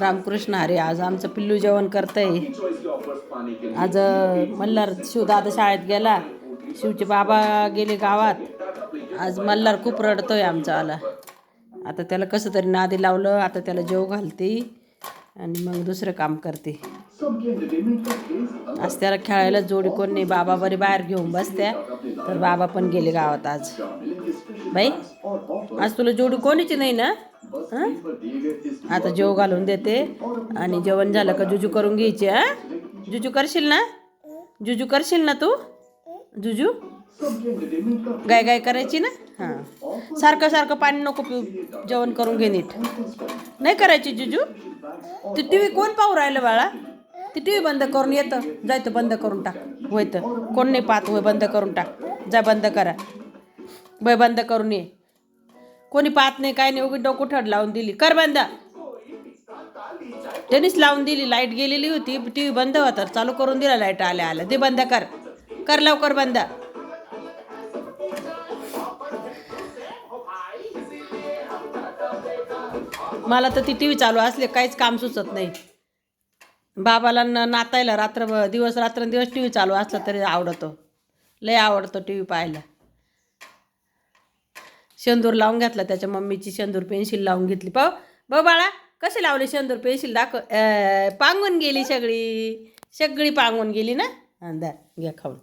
रामकृष्ण अरे आज आमचं पिल्लू जेवण करतंय. आज मल्हार शिवदादा शाळेत गेला. शिवचे बाबा गेले गावात. आज मल्हार खूप रडतोय आमचा आला आता त्याला कसं तरी नादी लावलं आता त्याला जेव घालते आणि मग दुसरं काम करते. आज त्याला खेळायला जोडी कोण नाही बाबा बरे बाहेर घेऊन बसत्या. तर बाबा पण गेले गावात आज. बाई आज तुला जोडी कोणीची नाही ना? आता जेव घालून देते. आणि जेवण झालं का जुजू करून घ्यायची हा? जुजू करशील ना? जुजू करशील ना तू? जुजू? गाय गाय करायची ना? हां. सारखं सारखं पाणी नको पिऊ. जेवण करून घे नीट. नाही करायची जुजू? ती टी व्ही कोण पाहू राहिलं बाळा? ती टी व्ही बंद करून येतं. जायचं बंद करून टाक. होय तर कोण नाही पाहत होय बंद करून टाक. जा बंद करा. बाय बंद करून ये. कोणी पाहत नाही काय नाही उगी डोकं ठड लावून दिली. कर बंद. त्यांनीच लावून दिली. लाइट गेलेली होती. टी व्ही बंद होता. चालू करून दिला लाइट आल्या आल्या. ते बंद कर. कर लवकर बंद. मला तर ती टी व्ही चालू असले काहीच काम सुचत नाही. बाबाला न नातायला रात्र दिवस रात्रंदिवस टी व्ही चालू असला तरी आवडतो. लय आवडतो टी व्ही पाहायला. शेंदूर लावून घेतला त्याच्या मम्मीची शेंदूर पेन्सिल लावून घेतली. पाव बघ बाळा कसे लावले शेंदूर पेन्सिल? दाखव. पांगून गेली सगळी. सगळी पांगून गेली ना? अंदा घ्या खाऊन.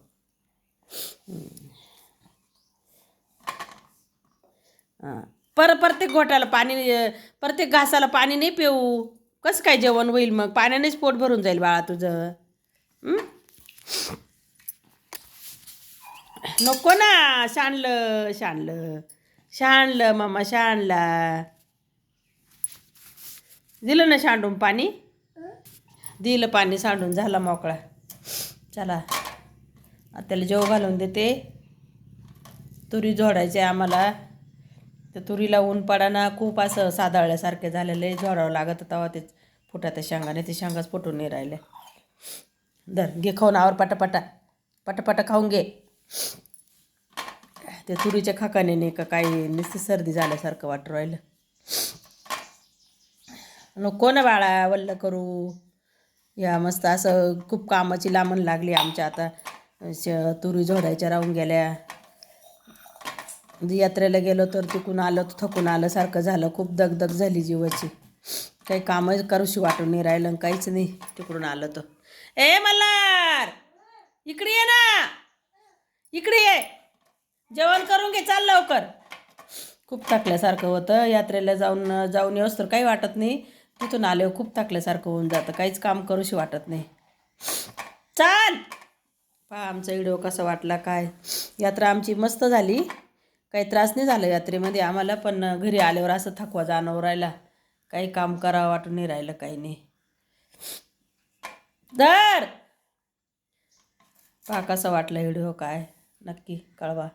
हां. पर प्रत्येक घोटाला पाणी प्रत्येक घासाला पाणी नाही पिऊ. कसं काय जेवण होईल मग? पाण्यानेच पोट भरून जाईल बाळा तुझं. नको ना शाणलं शाणलं शाणलं मामा शाणला दिलं ना शांडून पाणी? दिलं पाणी सांडून झाला मोकळा. चला. आता त्याला जेव घालून देते. तुरी जोडायची आहे आम्हाला. त्या तुरीला ऊन पडाना खूप असं साधाळल्यासारखे झालेलं आहे जोडावं लागत तेव्हा ते फुटा त्या शेंगाने ते शेंगाच फुटून नाही राहिले. दर घे खाऊन आवर पटापटा. पटापटा खाऊन घे. ते तुरीच्या खाकाने नाही का काही नुसती सर्दी झाल्यासारखं वाटू राहिलं. नको ना बाळा वल्ल करू. या मस्त असं खूप कामाची लांबण लागली आमच्या आता. श तुरी झोडायच्या राहून गेल्या. म्हणजे यात्रेला गेलो तर तिकून आलं तर थकून आलं सारखं झालं. खूप दगदग झाली जीवाची. काही कामं करूशी वाटून नाही राहिलं आणि काहीच नाही. तिकडून आलं तर. ए मल्हार! इकडे ये ना! इकडे ये! जेवण करून घे चाल लवकर. खूप थकल्यासारखं होतं. यात्रेला जाऊन जाऊन येऊस तर काही वाटत नाही. तिथून आल्यावर खूप थकल्यासारखं होऊन जातं. काहीच काम करूशी वाटत नाही. चाल! पहा आमचा व्हिडिओ कसा वाटला काय? यात्रा आमची मस्त झाली. काही त्रास नाही झाला यात्रेमध्ये. आम्हाला पण घरी आल्यावर असं थकवा जाणवं राहिला. काही काम करावं वाटून नाही राहिलं काही नाही. दर पहा कसा वाटला व्हिडिओ काय. नक्की कळवा.